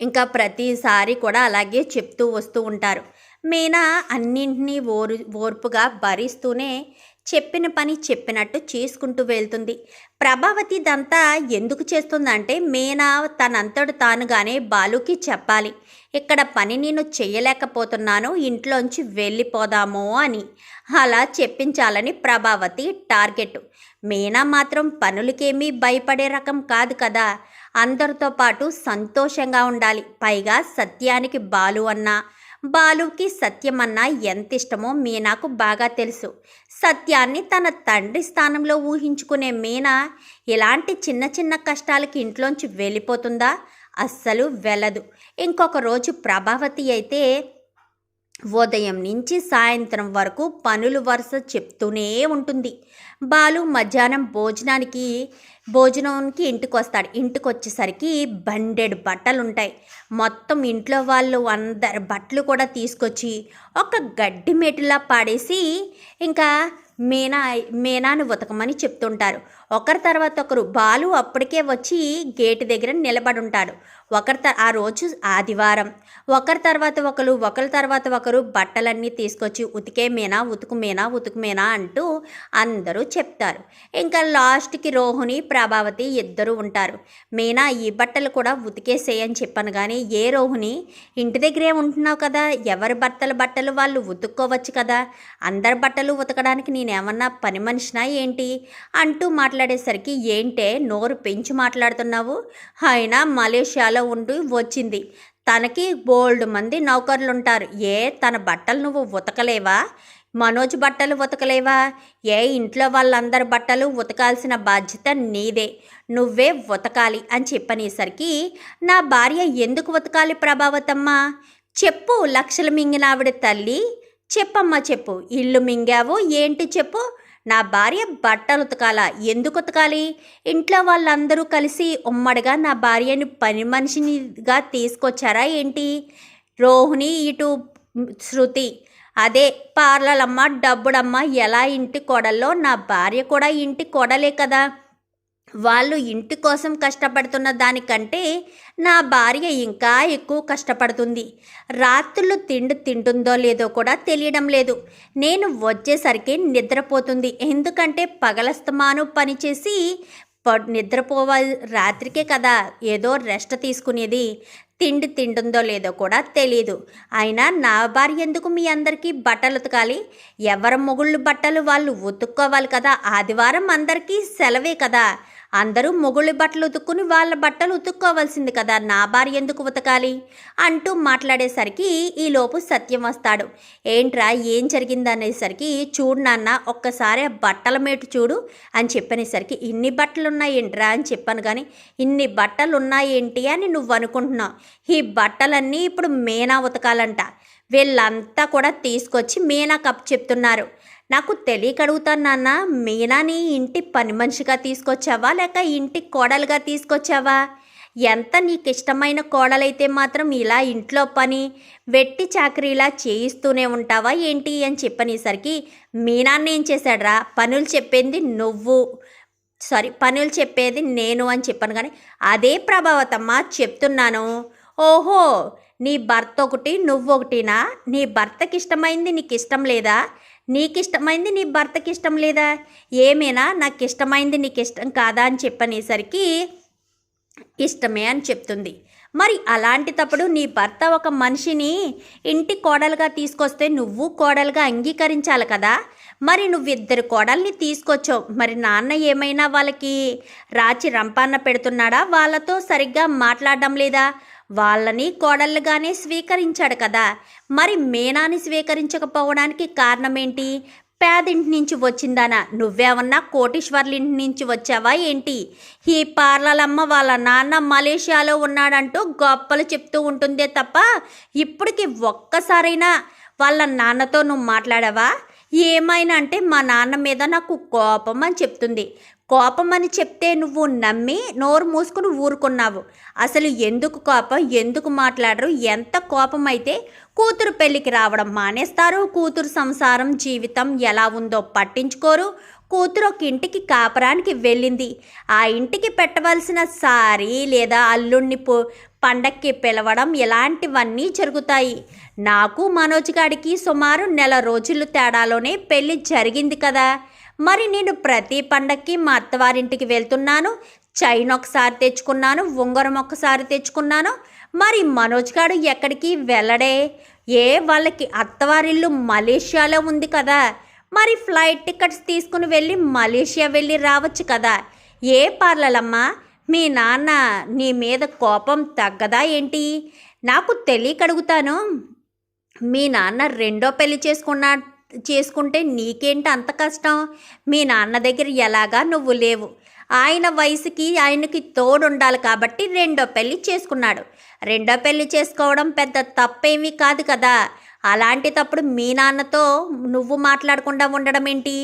ఇంకా ప్రతిసారి కూడా అలాగే చెప్తూ వస్తూ ఉంటారు. మీనా అన్నింటినీ ఓరు ఓర్పుగా భరిస్తూనే చెప్పిన పని చెప్పినట్టు చేసుకుంటూ వెళ్తుంది. ప్రభావతి ఇదంతా ఎందుకు చేస్తుందంటే మీనా తనంతడు తానుగానే బాలుకి చెప్పాలి. ఇక్కడ పని నేను చేయలేకపోతున్నాను ఇంట్లోంచి వెళ్ళిపోదాము అని. అలా చెప్పించాలని ప్రభావతి టార్గెట్ మీనా మాత్రం పనులకేమీ భయపడే రకం కాదు కదా. అందరితో పాటు సంతోషంగా ఉండాలి. పైగా సత్యానికి బాలు అన్నా బాలుకి సత్యం అన్నా ఎంత ఇష్టమో మీనాకు బాగా తెలుసు. సత్యాన్ని తన తండ్రి స్థానంలో ఊహించుకునే మీనా ఇలాంటి చిన్న చిన్న కష్టాలకి ఇంట్లోంచి వెళ్ళిపోతుందా? అస్సలు వెళ్ళదు. ఇంకొక రోజు ప్రభావతి అయితే ఉదయం నుంచి సాయంత్రం వరకు పనులు వరుస చెప్తూనే ఉంటుంది. బాలు మధ్యాహ్నం భోజనానికి భోజనంకి ఇంటికి వస్తాడు ఇంటికి వచ్చేసరికి బండెడ్ బట్టలు ఉంటాయి మొత్తం ఇంట్లో వాళ్ళు అందరి బట్టలు కూడా తీసుకొచ్చి ఒక గడ్డి మేటులా పాడేసి ఇంకా మీనా మీనాను ఉతకమని చెప్తుంటారు. ఒకరి తర్వాత ఒకరు బాలు అప్పటికే వచ్చి గేటు దగ్గర నిలబడి ఉంటాడు ఒకరి త ఆ రోజు ఆదివారం. ఒకరి తర్వాత ఒకరు ఒకరి తర్వాత ఒకరు బట్టలన్నీ తీసుకొచ్చి ఉతికే మీనా ఉతుకు మీనా ఉతుకు మీనా అంటూ అందరూ చెప్తారు. ఇంకా లాస్ట్కి రోహిణి ప్రభావతి ఇద్దరు ఉంటారు. మీనా ఈ బట్టలు కూడా ఉతికేసేయని చెప్పాను కానీ ఏ రోహిణి? ఇంటి దగ్గరే ఉంటున్నావు కదా ఎవరి భర్తల బట్టలు వాళ్ళు ఉతుక్కోవచ్చు కదా? అందరి బట్టలు ఉతకడానికి నేను నేనేమన్నా పని మనిషినా ఏంటి? అంటూ మాట్లాడేసరికి ఏంటే నోరు పెంచి మాట్లాడుతున్నావు? అయినా మలేషియాలో ఉండి వచ్చింది. తనకి బోల్డ్ మంది నౌకర్లుంటారు. ఏ తన బట్టలు నువ్వు ఉతకలేవా? మనోజ్ బట్టలు ఉతకలేవా? ఏ ఇంట్లో వాళ్ళందరి బట్టలు ఉతకాల్సిన బాధ్యత నీదే. నువ్వే ఉతకాలి అని చెప్పనేసరికి నా భార్య ఎందుకు ఉతకాలి ప్రభావతమ్మ? చెప్పు లక్షలు మింగిన ఆవిడ తల్లి చెప్పమ్మా చెప్పు. ఇల్లు మింగావు ఏంటి చెప్పు. నా భార్య బట్టలు ఉతకాల? ఎందుకు ఉతకాలి? ఇంట్లో వాళ్ళందరూ కలిసి ఉమ్మడిగా నా భార్యని పని మనిషినిగా తీసుకొచ్చారా ఏంటి? రోహిణి ఇటు శృతి. అదే పార్లలమ్మ డబ్బుడమ్మ ఎలా ఇంటి కొడల్లో? నా భార్య కూడా ఇంటి కొడలే కదా. వాళ్ళు ఇంటి కోసం కష్టపడుతున్న దానికంటే నా భార్య ఇంకా ఎక్కువ కష్టపడుతుంది. రాత్రులు తిండి తింటుందో లేదో కూడా తెలియడం లేదు. నేను వచ్చేసరికి నిద్రపోతుంది. ఎందుకంటే పగలస్తమాను పనిచేసి ప- నిద్రపోవాలి రాత్రికే కదా ఏదో రెస్ట్ తీసుకునేది. తిండి తింటుందో లేదో కూడా తెలియదు అయినా నా భార్య ఎందుకు మీ అందరికీ బట్టలు ఉతకాలి? ఎవరి మొగుళ్ళు బట్టలు వాళ్ళు ఉతుక్కోవాలి కదా? ఆదివారం అందరికీ సెలవే కదా. అందరూ మొగుళ్ళ బట్టలు ఉతుక్కుని వాళ్ళ బట్టలు ఉతుక్కోవాల్సింది కదా నా భార్య ఎందుకు ఉతకాలి? అంటూ మాట్లాడేసరికి ఈలోపు సత్యం వస్తాడు. ఏంట్రా ఏం జరిగింది అనేసరికి చూడు నాన్న ఒక్కసారి బట్టల మేటు చూడు అని చెప్పనేసరికి ఇన్ని బట్టలు ఉన్నాయేంట్రా అని చెప్పాను కానీ ఇన్ని బట్టలు ఉన్నాయేంటి అని నువ్వు అనుకుంటున్నావు? ఈ బట్టలన్నీ ఇప్పుడు మేనా ఉతకాలంట. వీళ్ళంతా కూడా తీసుకొచ్చి మీనా కప్ చెప్తున్నారు. నాకు తెలియక అడుగుతాను నాన్న మీనాని ఇంటి పని మనిషిగా తీసుకొచ్చావా? లేక ఇంటి కోడలుగా తీసుకొచ్చావా? ఎంత నీకు ఇష్టమైన కోడలైతే మాత్రం ఇలా ఇంట్లో పని వెట్టి చాకరీలా చేయిస్తూనే ఉంటావా ఏంటి అని చెప్పనేసరికి మీనాన్న ఏం చేశాడ్రా. పనులు చెప్పింది నువ్వు. సారీ పనులు చెప్పేది నేను అని చెప్పాను. కానీ అదే ప్రభావతమ్మ చెప్తున్నాను. ఓహో నీ భర్త ఒకటి నువ్వు ఒకటినా? నీ భర్తకి ఇష్టమైంది నీకు ఇష్టం లేదా? నీకు ఇష్టమైంది నీ భర్తకి ఇష్టం లేదా? ఏమైనా? నాకు ఇష్టమైంది నీకు ఇష్టం కాదా అని చెప్పనేసరికి ఇష్టమే అని చెప్తుంది. మరి అలాంటి తప్పుడు నీ భర్త ఒక మనిషిని ఇంటి కోడలుగా తీసుకొస్తే నువ్వు కోడలుగా అంగీకరించాలి కదా? మరి నువ్విద్దరు కోడల్ని తీసుకొచ్చావు. మరి నాన్న ఏమైనా వాళ్ళకి రాచి రంపాన్న పెడుతున్నాడా? వాళ్ళతో సరిగ్గా మాట్లాడడం లేదా? వాళ్ళని కోడళ్ళుగానే స్వీకరించాడు కదా. మరి మేనాని స్వీకరించకపోవడానికి కారణమేంటి? పేదింటి నుంచి వచ్చిందానా. నువ్వేమన్నా కోటీశ్వర్ల ఇంటి నుంచి వచ్చావా ఏంటి? ఈ పార్లలమ్మ వాళ్ళ నాన్న మలేషియాలో ఉన్నాడంటూ గొప్పలు చెప్తూ ఉంటుందే తప్ప ఇప్పటికి ఒక్కసారైనా వాళ్ళ నాన్నతో నువ్వు మాట్లాడావా? ఏమైనా అంటే మా నాన్న మీద నాకు కోపం అని చెప్తుంది. కోపం అని చెప్తే నువ్వు నమ్మి నోరు మూసుకుని ఊరుకున్నావు. అసలు ఎందుకు కోపం? ఎందుకు మాట్లాడరు? ఎంత కోపం అయితే కూతురు పెళ్ళికి రావడం మానేస్తారు. కూతురు సంసారం జీవితం ఎలా ఉందో పట్టించుకోరు. కూతురు ఒక ఇంటికి కాపరానికి వెళ్ళింది. ఆ ఇంటికి పెట్టవలసిన సారీ లేదా అల్లుణ్ణి పో పండక్కి పిలవడం ఇలాంటివన్నీ జరుగుతాయి. నాకు మనోజ్ గాడికి సుమారు నెల రోజులు తేడాలోనే పెళ్ళి జరిగింది కదా. మరి నేను ప్రతి పండక్కి మా అత్తవారింటికి వెళ్తున్నాను. చైన్ ఒకసారి తెచ్చుకున్నాను ఉంగరం ఒకసారి తెచ్చుకున్నాను. మరి మనోజ్ గాడు ఎక్కడికి వెళ్ళడే? ఏ వాళ్ళకి అత్తవారిల్లు మలేషియాలో ఉంది కదా. మరి ఫ్లైట్ టికెట్స్ తీసుకుని వెళ్ళి మలేషియా వెళ్ళి రావచ్చు కదా. ఏ పార్లలమ్మా? మీ నాన్న నీ మీద కోపం తగ్గదా ఏంటి? నాకు తెలియక అడుగుతాను మీ నాన్న రెండో పెళ్ళి చేసుకున్నా చేసుకుంటే నీకేంటి అంత కష్టం? మీ నాన్న దగ్గర ఎలాగా నువ్వు లేవు. ఆయన వయసుకి ఆయనకి తోడుండాలి కాబట్టి రెండో పెళ్ళి చేసుకున్నాడు. రెండో పెళ్ళి చేసుకోవడం పెద్ద తప్పేమీ కాదు కదా. అలాంటి తప్పుడు మీ నాన్నతో నువ్వు మాట్లాడకుండా ఉండడం ఏంటి?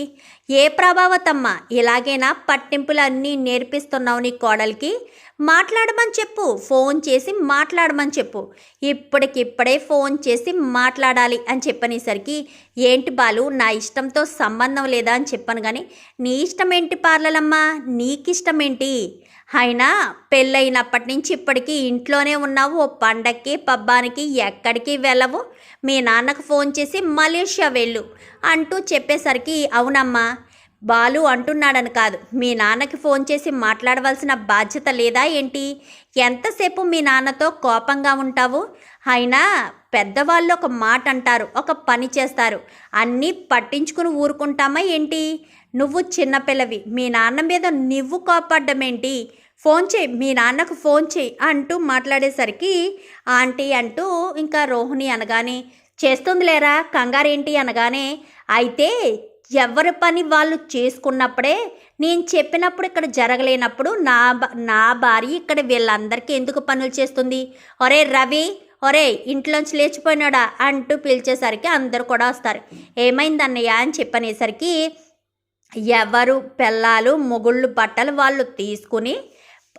ఏ ప్రభావతమ్మ? ఇలాగైనా పట్టింపులు అన్నీ నేర్పిస్తున్నావు నీ కోడలికి? మాట్లాడమని చెప్పు ఫోన్ చేసి మాట్లాడమని చెప్పు. ఇప్పటికిప్పుడే ఫోన్ చేసి మాట్లాడాలి అని చెప్పనేసరికి ఏంటి బాలు నా ఇష్టంతో సంబంధం లేదా? అని చెప్పాను కానీ నీ ఇష్టం ఏంటి పార్లలమ్మ? నీకిష్టం ఏంటి? అయినా పెళ్ళైనప్పటి నుంచి ఇప్పటికీ ఇంట్లోనే ఉన్నావు. ఓ పండక్కి పబ్బానికి ఎక్కడికి వెళ్ళవు? మీ నాన్నకు ఫోన్ చేసి మలేషియా వెళ్ళు అంటూ చెప్పేసరికి అవునమ్మా బాలు అంటున్నాడని కాదు. మీ నాన్నకి ఫోన్ చేసి మాట్లాడవలసిన బాధ్యత లేదా ఏంటి? ఎంతసేపు మీ నాన్నతో కోపంగా ఉంటావు? అయినా పెద్దవాళ్ళు ఒక మాట అంటారు ఒక పని చేస్తారు. అన్నీ పట్టించుకుని ఊరుకుంటామా ఏంటి? నువ్వు చిన్నపిల్లవి. మీ నాన్న మీద నువ్వు కోపడ్డమేంటి ఫోన్ చేయి మీ నాన్నకు ఫోన్ చేయి అంటూ మాట్లాడేసరికి ఆంటీ అంటూ ఇంకా రోహిణి అనగానే చేస్తుంది లేరా కంగారేంటి అనగానే అయితే ఎవరి పని వాళ్ళు చేసుకున్నప్పుడే నేను చెప్పినప్పుడు ఇక్కడ జరగలేనప్పుడు నా నా భార్య ఇక్కడ వీళ్ళందరికీ ఎందుకు పనులు చేస్తుంది? ఒరే రవి ఒరే ఇంట్లోంచి లేచిపోయినాడా? అంటూ పిలిచేసరికి అందరు కూడా వస్తారు. ఏమైంది అన్నయ్య అని చెప్పనేసరికి ఎవరు పిల్లలు మొగుళ్ళు బట్టలు వాళ్ళు తీసుకుని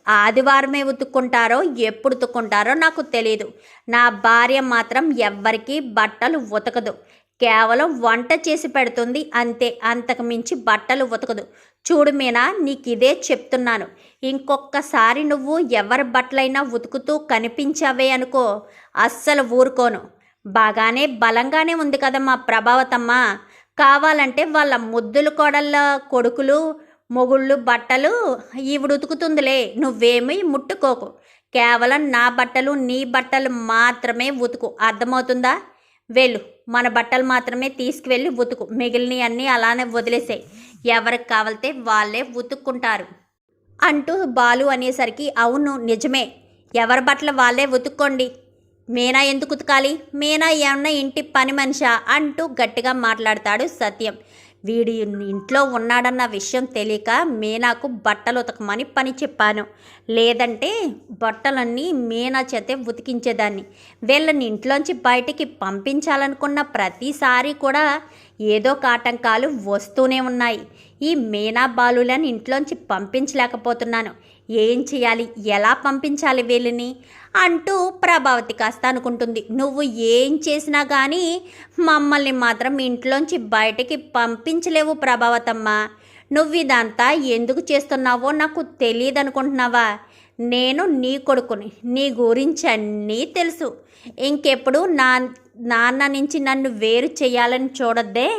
ఆదివారమే ఉతుక్కుంటారో ఎప్పుడు ఉతుక్కుంటారో నాకు తెలియదు నా భార్య మాత్రం ఎవ్వరికీ బట్టలు ఉతకదు. కేవలం వంట చేసి పెడుతుంది అంతే. అంతకు మించి బట్టలు ఉతకదు. చూడు మీనా నీకు ఇదే చెప్తున్నాను. ఇంకొకసారి నువ్వు ఎవరి బట్టలైనా ఉతుకుతూ కనిపించావే అనుకో అస్సలు ఊరుకోను. బాగానే బలంగానే ఉంది కదా మా ప్రభావతమ్మ. కావాలంటే వాళ్ళ ముద్దులు కోడళ్ళ కొడుకులు మొగుళ్ళు బట్టలు ఈవిడ ఉతుకుతుందిలే నువ్వేమీ ముట్టుకోకు. కేవలం నా బట్టలు నీ బట్టలు మాత్రమే ఉతుకు. అర్థమవుతుందా? వెళ్ళు మన బట్టలు మాత్రమే తీసుకువెళ్ళి ఉతుకు. మిగిలినవి అన్నీ అలానే వదిలేసాయి. ఎవరికి కావాలితే వాళ్ళే ఉతుక్కుంటారు. అంటూ బాలు అనేసరికి అవును నిజమే. ఎవరి బట్టలు వాళ్ళే ఉతుక్కోండి. మీనా ఎందుకు ఉతకాలి? మీనా ఏమన్నా ఇంటి పని మనిషా? అంటూ గట్టిగా మాట్లాడతాడు సత్యం. వీడి ఇంట్లో ఉన్నాడన్న విషయం తెలియక మీనాకు బట్టలు ఉతకమని పని చెప్పాను. లేదంటే బట్టలన్నీ మీనా చేతే ఉతికించేదాన్ని. వీళ్ళని ఇంట్లోంచి బయటికి పంపించాలనుకున్న ప్రతిసారి కూడా ఏదో ఒక ఆటంకాలు వస్తూనే ఉన్నాయి. ఈ మీనా బాలులను ఇంట్లోంచి పంపించలేకపోతున్నాను. ఏం చేయాలి ఎలా పంపించాలి వీళ్ళని? అంటూ ప్రభావతి కాస్త అనుకుంటుంది. నువ్వు ఏం చేసినా కానీ మమ్మల్ని మాత్రం ఇంట్లోంచి బయటికి పంపించలేవు ప్రభావతమ్మ. నువ్వు ఇదంతా ఎందుకు చేస్తున్నావో నాకు తెలియదు అనుకుంటున్నావా నేను నీ కొడుకుని నీ గురించి అన్నీ తెలుసు. ఇంకెప్పుడు నా నాన్న నుంచి నన్ను వేరు చేయాలని చూడొద్దే?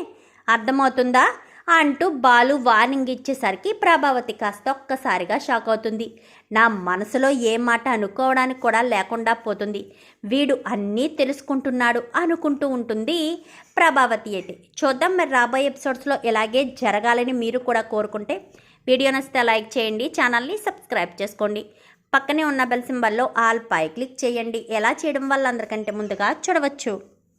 అర్థమవుతుందా? అంటూ బాలు వార్నింగ్ ఇచ్చేసరికి ప్రభావతి కాస్త ఒక్కసారిగా షాక్ అవుతుంది. నా మనసులో ఏ మాట అనుకోవడానికి కూడా లేకుండా పోతుంది. వీడు అన్నీ తెలుసుకుంటున్నాడు అనుకుంటూ ఉంటుంది ప్రభావతి అయితే. చూద్దాం మరి రాబోయే ఎపిసోడ్స్లో ఇలాగే జరగాలని మీరు కూడా కోరుకుంటే వీడియో నచ్చితే లైక్ చేయండి ఛానల్ని సబ్స్క్రైబ్ చేసుకోండి. పక్కనే ఉన్న బెల్ సింబల్లో ఆల్ పై క్లిక్ చేయండి. ఎలా చేయడం వల్ల అందరికంటే ముందుగా చూడవచ్చు.